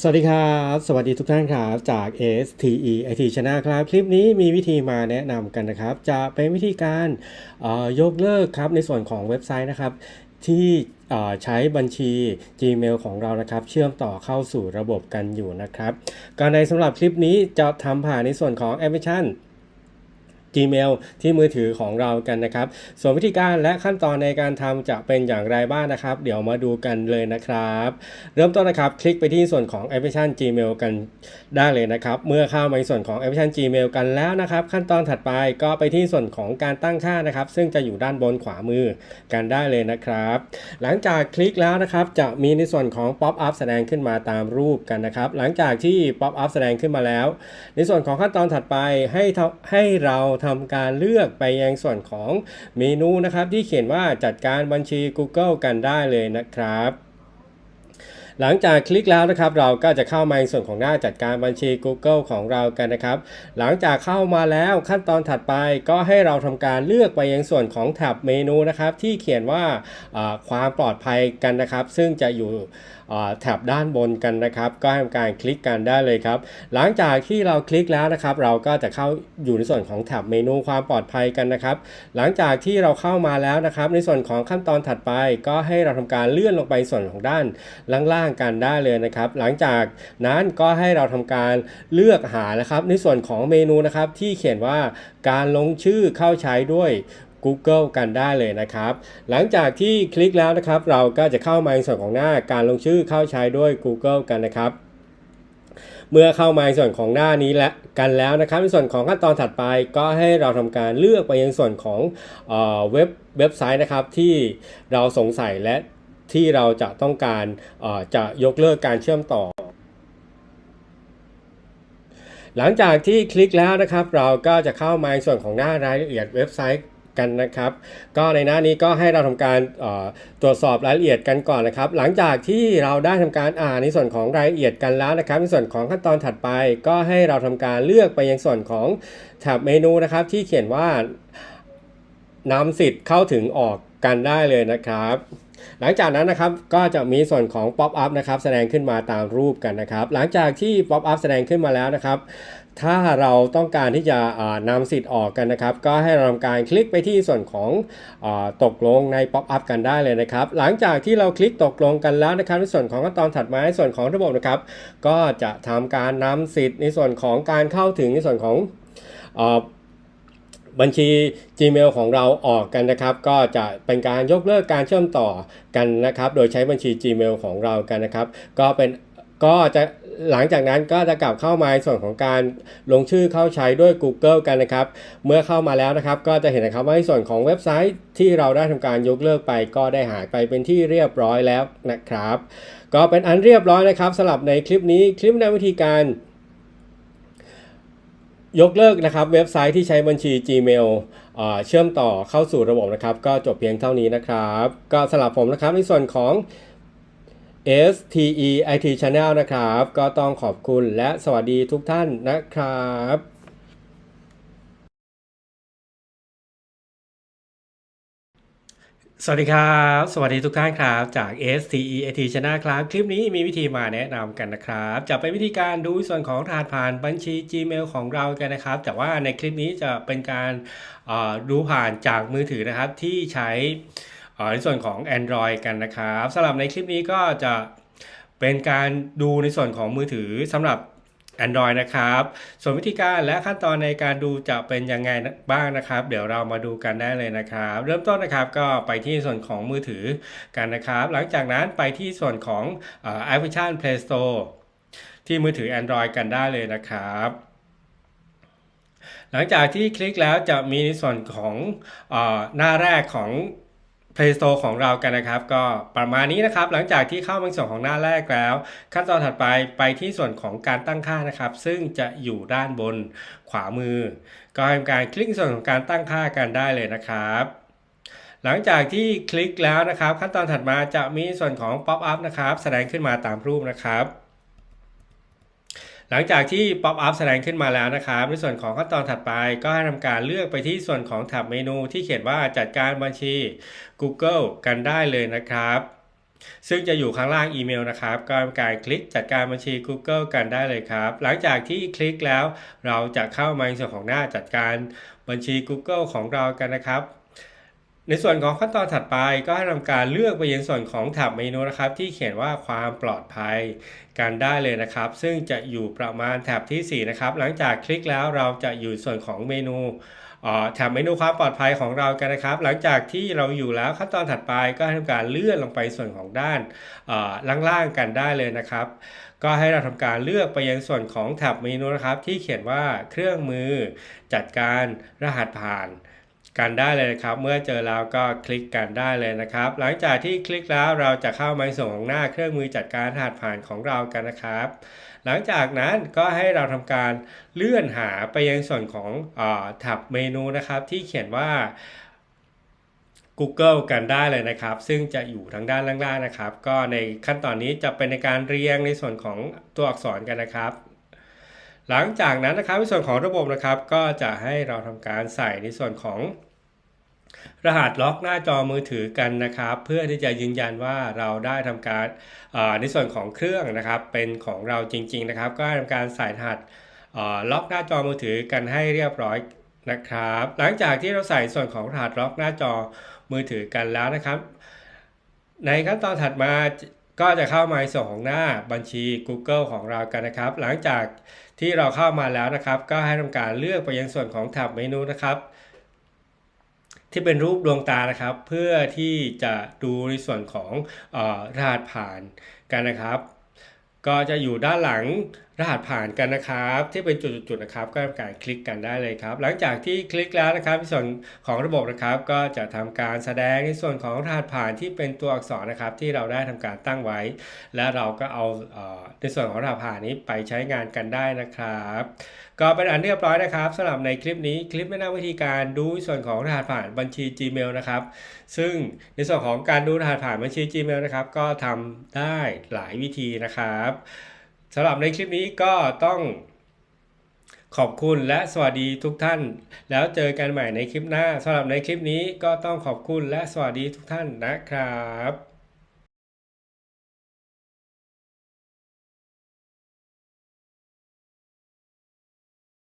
สวัสดีครับ สวัสดีทุกท่านครับจาก STE IT Channel ครับ คลิปนี้มีวิธีมาแนะนำกันนะครับ จะเป็นวิธีการเอ่อยกเลิกครับในส่วนของเว็บไซต์นะครับ ที่ใช้บัญชี Gmail ของเรานะครับ เชื่อมต่อเข้าสู่ระบบกันอยู่นะครับ การในสำหรับคลิปนี้จะทำผ่านในส่วนของแอปพลิเคชัน Gmail ที่มือถือของเรากันนะครับ ส่วนวิธีการและขั้นตอนในการทำจะเป็นอย่างไรบ้างนะครับ เดี๋ยวมาดูกันเลยนะครับ เริ่มต้นนะครับ คลิกไปที่ส่วนของแอปพลิเคชัน Gmail กันได้เลยนะครับ เมื่อเข้ามาในส่วนของแอปพลิเคชัน Gmail กันแล้วนะครับ ขั้นตอนถัดไปก็ไปที่ส่วนของการตั้งค่านะครับ ซึ่งจะอยู่ด้านบนขวามือกันได้เลยนะครับ หลังจากคลิกแล้วนะครับจะมีในส่วนของ Pop up แสดงขึ้นมาตามรูปกันนะครับ หลังจากที่ Pop up แสดงขึ้นมาแล้ว ในส่วนของขั้นตอนถัดไปให้ให้เราทำการเลือกไปยังส่วนของเมนูนะครับ ที่เขียนว่าจัดการบัญชี Google กันได้เลยนะครับ หลังจากคลิกแล้วนะครับ เราก็จะเข้ามาในส่วนของหน้าจัดการบัญชี Google ของเรากันนะครับ หลังจากเข้ามาแล้วขั้นตอนถัดไปก็ให้เราทำการเลือกไปยังส่วนของแท็บเมนูนะครับ ที่เขียนว่าความปลอดภัยกันนะครับ ซึ่งจะอยู่แท็บด้านบนกันนะครับ ก็ทำการคลิกกันได้เลยครับ หลังจากที่เราคลิกแล้วนะครับ เราก็จะเข้าอยู่ในส่วนของแท็บเมนูความปลอดภัยกันนะครับ หลังจากที่เราเข้ามาแล้วนะครับ ในส่วนของขั้นตอนถัดไป ก็ให้เราทำการเลื่อนลงไปส่วนของด้านล่างๆกันได้เลยนะครับ หลังจากนั้นก็ให้เราทำการเลือกหานะครับ ในส่วนของเมนูนะครับที่เขียนว่าการลงชื่อเข้าใช้ด้วย Google กันได้เลยนะครับ หลังจากที่คลิกแล้วนะครับ เราก็จะเข้ามาในส่วนของหน้าการลงชื่อเข้าใช้ด้วย Google กันนะครับเมื่อเข้ามาในส่วนของหน้านี้และกันแล้วนะครับ ในส่วนของขั้นตอนถัดไปก็ให้เราทำการเลือกไปยังส่วนของเออเว็บเว็บไซต์นะครับที่เราสงสัยและ ที่เราจะต้องการจะยกเลิกการเชื่อมต่อ หลังจากที่คลิกแล้วนะครับ เราก็จะเข้ามาในส่วนของหน้ารายละเอียดเว็บไซต์กันนะครับ ก็ในหน้านี้ก็ให้เราทำการตรวจสอบรายละเอียดกันก่อนนะครับ หลังจากที่เราได้ทำการอ่านในส่วนของรายละเอียดกันแล้วนะครับ ในส่วนของขั้นตอนถัดไป ก็ให้เราทำการเลือกไปยังส่วนของแท็บเมนูนะครับ ที่เขียนว่านำสิทธิ์เข้าถึงออก กันได้เลยนะครับ หลังจากนั้นนะครับก็จะมีส่วนของ Pop up นะครับแสดงขึ้นมาตามรูปกันนะครับ หลังจากที่ Pop up แสดงขึ้นมาแล้วนะครับถ้าเราต้องการที่จะนำสิทธิ์ออกกันนะครับ ก็ให้เราทำการคลิกไปที่ส่วนของอตกลงใน Pop up กันได้เลยนะครับ หลังจากที่เราคลิกตกลงกันแล้วนะครับ ในส่วนของขั้นตอนถัดมาในส่วนของระบบนะครับ ก็จะทำการนำสิทธิ์ในส่วนของการเข้าถึงในส่วนของ บัญชี Gmail ของเราออกกันนะครับ ก็จะเป็นการยกเลิกการเชื่อมต่อกันนะครับ โดยใช้บัญชี Gmail ของเรากันนะครับ ก็เป็นก็จะหลังจากนั้นก็จะกลับเข้ามาในส่วนของการลงชื่อเข้าใช้ด้วย Google กันนะครับ เมื่อเข้ามาแล้วนะครับ ก็จะเห็นนะครับว่าในส่วนของเว็บไซต์ที่เราได้ทำการยกเลิกไป ก็ได้หายไปเป็นที่เรียบร้อยแล้วนะครับ ก็เป็นอันเรียบร้อยนะครับสำหรับในคลิปนี้คลิปในวิธีการ ยกเลิกนะครับเว็บไซต์ที่ใช้บัญชี Gmail เอ่อเชื่อมต่อเข้าสู่ระบบนะครับ ก็จบเพียงเท่านี้นะครับ ก็สำหรับผมนะครับในส่วนของ STE IT Channel นะครับ ก็ต้องขอบคุณและสวัสดีทุกท่านนะครับ สวัสดีครับ สวัสดีทุกท่านครับ จาก STE IT Channel ครับ คลิปนี้มีวิธีมาแนะนำกันนะครับ จะเป็นวิธีการดูส่วนของรหัสผ่านบัญชี Gmail ของเรากันนะครับ แต่ว่าในคลิปนี้จะเป็นการดูผ่านจากมือถือนะครับที่ใช้ในส่วนของ Android กันนะครับสำหรับในคลิปนี้ก็จะเป็นการดูในส่วนของมือถือสำหรับ Android นะครับ ส่วนวิธีการและขั้นตอนในการดูจะเป็นยังไงบ้างนะครับ เดี๋ยวเรามาดูกันได้เลยนะครับ เริ่มต้นนะครับก็ไปที่ส่วนของมือถือกันนะครับ หลังจากนั้นไปที่ส่วนของแอปพลิเคชัน Play Store ที่มือถือ Android กันได้เลยนะครับหลังจากที่คลิกแล้วจะมีในส่วนของอหน้าแรกของ Play Store ของเรากันนะครับ ก็ประมาณนี้นะครับ หลังจากที่เข้ามาในส่วนของหน้าแรกแล้ว ขั้นตอนถัดไปไปที่ส่วนของการตั้งค่านะครับ ซึ่งจะอยู่ด้านบนขวามือ ก็ทำการคลิกส่วนของการตั้งค่ากันได้เลยนะครับหลังจากที่คลิกแล้วนะครับ ขั้นตอนถัดมาจะมีส่วนของ Pop up นะครับ แสดงขึ้นมาตามรูปนะครับ หลังจากที่ Pop up แสดงขึ้นมาแล้วนะครับ ในส่วนของขั้นตอนถัดไปก็ให้ทำการเลือกไปที่ส่วนของแท็บเมนูที่เขียนว่าจัดการบัญชี Google กันได้เลยนะครับซึ่งจะอยู่ข้างล่างอีเมลนะครับก็ทำการคลิกจัดการบัญชี Google กันได้เลยครับ หลังจากที่คลิกแล้ว เราจะเข้ามาในส่วนของหน้าจัดการบัญชี Google ของเรากันนะครับ ในส่วนของขั้นตอนถัดไปก็ให้ทำการเลือกไปยังส่วนของแถบเมนูนะครับ ที่เขียนว่าความปลอดภัยกันได้เลยนะครับ ซึ่งจะอยู่ประมาณแถบทีสี่ 4 นะครับ หลังจากคลิกแล้วเราจะอยู่ส่วนของเมนูแถบเมนูความปลอดภัยของเรากันนะครับ หลังจากที่เราอยู่แล้วขั้นตอนถัดไปก็ให้ทำการเลื่อนลงไปส่วนของด้านล่างๆกันได้เลยนะครับ ก็ให้เราทำการเลือกไปยังส่วนของแถบเมนูนะครับ ที่เขียนว่าเครื่องมือจัดการรหัสผ่าน กันได้เลยนะครับ เมื่อเจอแล้วก็คลิกกันได้เลยนะครับ หลังจากที่คลิกแล้วเราจะเข้ามาส่วนของหน้าเครื่องมือจัดการรหัสผ่านของเรากันนะครับ หลังจากนั้นก็ให้เราทำการเลื่อนหาไปยังส่วนของอแท็บเมนูนะครับ ที่เขียนว่า Google กันได้เลยนะครับ ซึ่งจะอยู่ทางด้านล่างๆนะครับ ก็ในขั้นตอนนี้จะเป็นในการเรียงในส่วนของตัวอักษรกันนะครับ หลังจากนั้นนะครับในส่วนของระบบนะครับ ก็จะให้เราทำการใส่ในส่วนของ รหัสล็อกหน้าจอมือถือกันนะครับ เพื่อที่จะยืนยันว่าเราได้ทำการในส่วนของเครื่องนะครับ เป็นของเราจริง ๆนะครับ ก็ให้ทำการใส่รหัสล็อกหน้าจอมือถือกันให้เรียบร้อยนะครับ หลังจากที่เราใส่ส่วนของรหัสล็อกหน้าจอมือถือกันแล้วนะครับ ในขั้นตอนถัดมา ก็จะเข้ามาในส่วนของหน้าบัญชี Google ของเรากันนะครับ หลังจากที่เราเข้ามาแล้วนะครับ ก็ให้ทำการเลือกไปยังส่วนของแท็บเมนูนะครับ ที่เป็นรูปดวงตานะครับ เพื่อที่จะดูในส่วนของออรหัสผ่านกันนะครับ ก็จะอยู่ด้านหลังรหัสผ่านกันนะครับ ที่เป็นจุดๆนะครับก็ทำการคลิกกันได้เลยครับ หลังจากที่คลิกแล้วนะครับในส่วนของระบบนะครับก็จะทำการแสดงในส่วนของรหัสผ่านที่เป็นตัวอักษรนะครับ ที่เราได้ทำการตั้งไว้ และเราก็เอาในส่วนของรหัสผ่านนี้ไปใช้งานกันได้นะครับ ก็เป็นอันเรียบร้อยนะครับสำหรับในคลิปนี้คลิปแนะนำวิธีการดูส่วนของรหัสผ่านบัญชี Gmail นะครับ ซึ่งในส่วนของการดูรหัสผ่านบัญชี Gmail นะครับ ก็ทำได้หลายวิธีนะครับ สำหรับในคลิปนี้ก็ต้องขอบคุณและสวัสดีทุกท่าน แล้วเจอกันใหม่ในคลิปหน้าสำหรับในคลิปนี้ก็ต้องขอบคุณและสวัสดีทุกท่านนะครับ